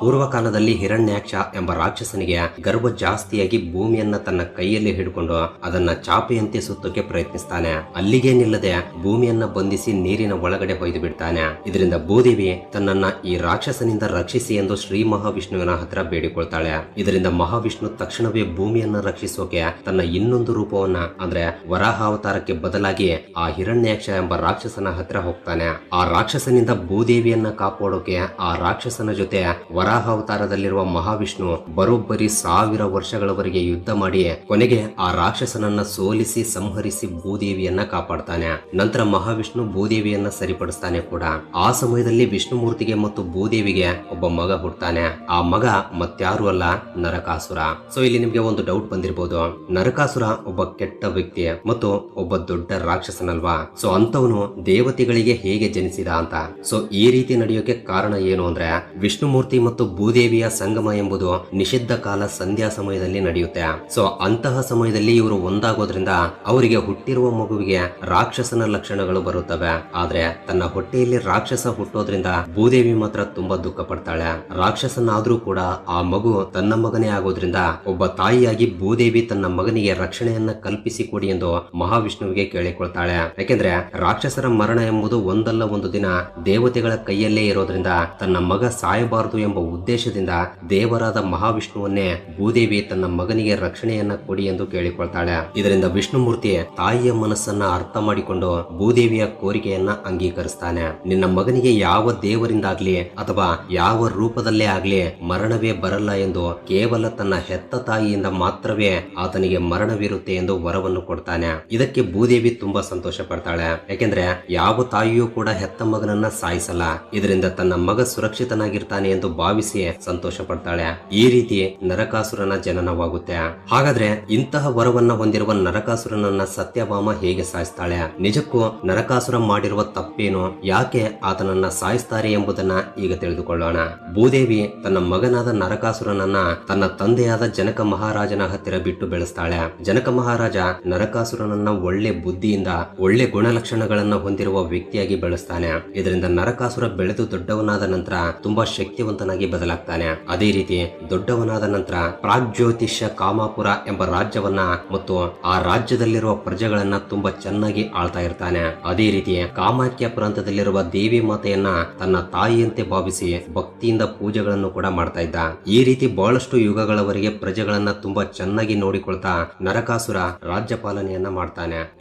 ಪೂರ್ವ ಕಾಲದಲ್ಲಿ ಹಿರಣ್ಯಾಕ್ಷ ಎಂಬ ರಾಕ್ಷಸನಿಗೆ ಗರ್ಭ ಜಾಸ್ತಿಯಾಗಿ ಭೂಮಿಯನ್ನ ತನ್ನ ಕೈಯಲ್ಲಿ ಹಿಡ್ಕೊಂಡು ಅದನ್ನ ಚಾಪೆಯಂತೆ ಸುತ್ತೋಕೆ ಪ್ರಯತ್ನಿಸ್ತಾನೆ. ಅಲ್ಲಿಗೆ ನಿಲ್ಲದೆ ಭೂಮಿಯನ್ನ ಬಂಧಿಸಿ ನೀರಿನ ಒಳಗಡೆ ಹೊಯ್ದು ಬಿಡ್ತಾನೆ. ಇದರಿಂದ ಭೂದೇವಿ ತನ್ನನ್ನ ಈ ರಾಕ್ಷಸನಿಂದ ರಕ್ಷಿಸಿ ಎಂದು ಶ್ರೀ ಮಹಾವಿಷ್ಣುವಿನ ಹತ್ರ ಬೇಡಿಕೊಳ್ತಾಳೆ. ಇದರಿಂದ ಮಹಾವಿಷ್ಣು ತಕ್ಷಣವೇ ಭೂಮಿಯನ್ನ ರಕ್ಷಿಸೋಕೆ ತನ್ನ ಇನ್ನೊಂದು ರೂಪವನ್ನ, ಅಂದ್ರೆ ವರಾಹ ಅವತಾರಕ್ಕೆ ಬದಲಾಗಿ ಆ ಹಿರಣ್ಯಾಕ್ಷ ಎಂಬ ರಾಕ್ಷಸನ ಹತ್ರ ಹೋಗ್ತಾನೆ. ಆ ರಾಕ್ಷಸನಿಂದ ಭೂದೇವಿಯನ್ನ ಕಾಪಾಡೋಕೆ ಆ ರಾಕ್ಷಸನ ಜೊತೆ ವರಾಹ ಅವತಾರದಲ್ಲಿರುವ ಮಹಾವಿಷ್ಣು ಬರೋಬ್ಬರಿ ಸಾವಿರ ವರ್ಷಗಳವರೆಗೆ ಯುದ್ಧ ಮಾಡಿ ಕೊನೆಗೆ ಆ ರಾಕ್ಷಸನನ್ನ ಸೋಲಿಸಿ ಸಂಹರಿಸಿ ಭೂದೇವಿಯನ್ನ ಕಾಪಾಡ್ತಾನೆ. ನಂತರ ಮಹಾವಿಷ್ಣು ಭೂದೇವಿಯನ್ನ ಸರಿಪಡಿಸ್ತಾನೆ ಕೂಡ. ಆ ಸಮಯದಲ್ಲಿ ವಿಷ್ಣುಮೂರ್ತಿಗೆ ಮತ್ತು ಭೂದೇವಿಗೆ ಒಬ್ಬ ಮಗ ಹುಡ್ತಾನೆ ಆ ಮಗ ಮತ್ಯಾರು ಅಲ್ಲ, ನರಕಾಸುರ. ಸೊ ಇಲ್ಲಿ ನಿಮ್ಗೆ ಒಂದು ಡೌಟ್ ಬಂದಿರಬಹುದು ನರಕಾಸುರ ಒಬ್ಬ ಕೆಟ್ಟ ವ್ಯಕ್ತಿ ಮತ್ತು ಒಬ್ಬ ದೊಡ್ಡ ರಾಕ್ಷಸನಲ್ವಾ? ಸೊ ಅಂತವನು ದೇವತೆಗಳಿಗೆ ಹೇಗೆ ಜನಿಸಿದ ಅಂತ. ಸೊ ಈ ರೀತಿ ನಡೆಯೋಕೆ ಕಾರಣ ಏನು ಅಂದ್ರೆ, ವಿಷ್ಣುಮೂರ್ತಿ ಮತ್ತು ಭೂದೇವಿಯ ಸಂಗಮ ಎಂಬುದು ನಿಷಿದ್ಧ ಕಾಲ ಸಂಧ್ಯಾ ಸಮಯದಲ್ಲಿ ನಡೆಯುತ್ತೆ. ಸೊ ಅಂತಹ ಸಮಯದಲ್ಲಿ ಇವರು ಒಂದಾಗೋದ್ರಿಂದ ಅವರಿಗೆ ಹುಟ್ಟಿರುವ ಮಗುವಿಗೆ ರಾಕ್ಷಸನ ಲಕ್ಷಣಗಳು ಬರುತ್ತವೆ. ಆದ್ರೆ ತನ್ನ ಹೊಟ್ಟೆಯಲ್ಲಿ ರಾಕ್ಷಸ ಹುಟ್ಟೋದ್ರಿಂದ ಭೂದೇವಿ ಮಾತ್ರ ತುಂಬಾ ದುಃಖ ಪಡ್ತಾಳೆ. ರಾಕ್ಷಸನಾದ್ರೂ ಕೂಡ ಆ ಮಗು ತನ್ನ ಮಗನೇ ಆಗೋದ್ರಿಂದ ಒಬ್ಬ ತಾಯಿಯಾಗಿ ಭೂದೇವಿ ತನ್ನ ಮಗನಿಗೆ ರಕ್ಷಣೆಯನ್ನ ಕಲ್ಪಿಸಿ ಕೊಡಿ ಎಂದು ಮಹಾವಿಷ್ಣುವಿಗೆ ಕೇಳಿಕೊಳ್ತಾಳೆ. ಯಾಕೆಂದ್ರೆ ರಾಕ್ಷಸರ ಮರಣ ಎಂಬುದು ಒಂದಲ್ಲ ಒಂದು ದಿನ ದೇವತೆಗಳ ಕೈಯಲ್ಲೇ ಇರೋದ್ರಿಂದ ತನ್ನ ಮಗ ಸಾಯಬಾರದು ಎಂಬ ಉದ್ದೇಶದಿಂದ ದೇವರಾದ ಮಹಾವಿಷ್ಣುವನ್ನೇ ಭೂದೇವಿ ತನ್ನ ಮಗನಿಗೆ ರಕ್ಷಣೆಯನ್ನ ಕೊಡಿ ಎಂದು ಕೇಳಿಕೊಳ್ತಾಳೆ. ಇದರಿಂದ ವಿಷ್ಣುಮೂರ್ತಿ ತಾಯಿಯ ಮನಸ್ಸನ್ನ ಅರ್ಥ ಮಾಡಿಕೊಂಡು ಭೂದೇವಿಯ ಕೋರಿಕೆಯನ್ನ ಅಂಗೀಕರಿಸ್ತಾನೆ. ನಿನ್ನ ಮಗನಿಗೆ ಯಾವ ದೇವರಿಂದಾಗ್ಲಿ ಅಥವಾ ಯಾವ ರೂಪದಲ್ಲೇ ಆಗ್ಲಿ ಮರಣವೇ ಬರಲ್ಲ ಎಂದು ಕೇವಲ ತನ್ನ ಹೆತ್ತ ತಾಯಿಯಿಂದ ಮಾತ್ರವೇ ಆತನಿಗೆ ಮರಣವಿರುತ್ತೆ ಎಂದು ವರವನ್ನು ಕೊಡ್ತಾನೆ. ಇದಕ್ಕೆ ಭೂದೇವಿ ತುಂಬಾ ಸಂತೋಷ ಪಡ್ತಾಳೆ ಯಾಕೆಂದ್ರೆ ಯಾವ ತಾಯಿಯೂ ಕೂಡ ಹೆತ್ತ ಮಗನನ್ನ ಸಾಯಿಸಲ್ಲ. ಇದರಿಂದ ತನ್ನ ಮಗ ಸುರಕ್ಷಿತನಾಗಿರ್ತಾನೆ ಎಂದು ಭಾವಿಸಿ ಸಂತೋಷ ಪಡ್ತಾಳೆ ಈ ರೀತಿ ನರಕಾಸುರನ ಜನನವಾಗುತ್ತೆ. ಹಾಗಾದ್ರೆ ಇಂತಹ ವರವನ್ನ ಹೊಂದಿರುವ ನರಕಾಸುರನನ್ನ ಸತ್ಯಭಾಮ ಹೇಗೆ ಸಾಯಿಸ್ತಾಳೆ? ನಿಜಕ್ಕೂ ನರಕಾಸುರ ಮಾಡಿರುವ ತಪ್ಪೇನು? ಯಾಕೆ ಆತನನ್ನ ಸಾಯಿಸ್ತಾರೆ ಎಂಬುದನ್ನ ಈಗ ತಿಳಿದುಕೊಳ್ಳೋಣ. ಭೂದೇವಿ ತನ್ನ ಮಗನಾದ ನರಕಾಸುರನನ್ನ ತನ್ನ ತಂದೆಯಾದ ಜನಕ ಮಹಾರಾಜನ ಹತ್ತಿರ ಬಿಟ್ಟು ಬೆಳೆಸ್ತಾಳೆ. ಜನಕ ಮಹಾರಾಜ ನರಕಾಸುರನನ್ನ ಒಳ್ಳೆ ಬುದ್ಧಿಯಿಂದ, ಒಳ್ಳೆ ಗುಣಲಕ್ಷಣಗಳನ್ನ ಹೊಂದಿರುವ ವ್ಯಕ್ತಿಯಾಗಿ ಬೆಳೆಸ್ತಾನೆ. ಇದರಿಂದ ನರಕಾಸುರ ಬೆಳೆದು ದೊಡ್ಡವನಾದ ನಂತರ ತುಂಬಾ ಶಕ್ತಿವಂತನಾಗಿ ಬದಲಾಗ್ತಾನೆ. ಅದೇ ರೀತಿ ದೊಡ್ಡವನಾದ ನಂತರ ಪ್ರಾಗ್ಜ್ಯೋತಿಷ್ಯ ಕಾಮಾಪುರ ಎಂಬ ರಾಜ್ಯವನ್ನ ಮತ್ತು ಆ ರಾಜ್ಯದಲ್ಲಿರುವ ಪ್ರಜೆಗಳನ್ನ ತುಂಬಾ ಚೆನ್ನಾಗಿ ಆಳ್ತಾ ಇರ್ತಾನೆ. ಅದೇ ರೀತಿ ಕಾಮಾಖ್ಯ ಪ್ರಾಂತದಲ್ಲಿರುವ ದೇವಿ ಮಾತೆಯನ್ನ ತನ್ನ ತಾಯಿಯಂತೆ ಭಾವಿಸಿ ಭಕ್ತಿಯಿಂದ ಪೂಜೆಗಳನ್ನು ಕೂಡ ಮಾಡ್ತಾ ಇದ್ದ. ಈ ರೀತಿ ಬಹಳಷ್ಟು ಯುಗಗಳವರೆಗೆ ಪ್ರಜೆಗಳನ್ನ ತುಂಬಾ ಚೆನ್ನಾಗಿ ನೋಡಿಕೊಳ್ತಾ ನರಕಾಸುರ ರಾಜ್ಯಪಾಲನೆಯನ್ನ ಮಾಡ್ತಾನೆ.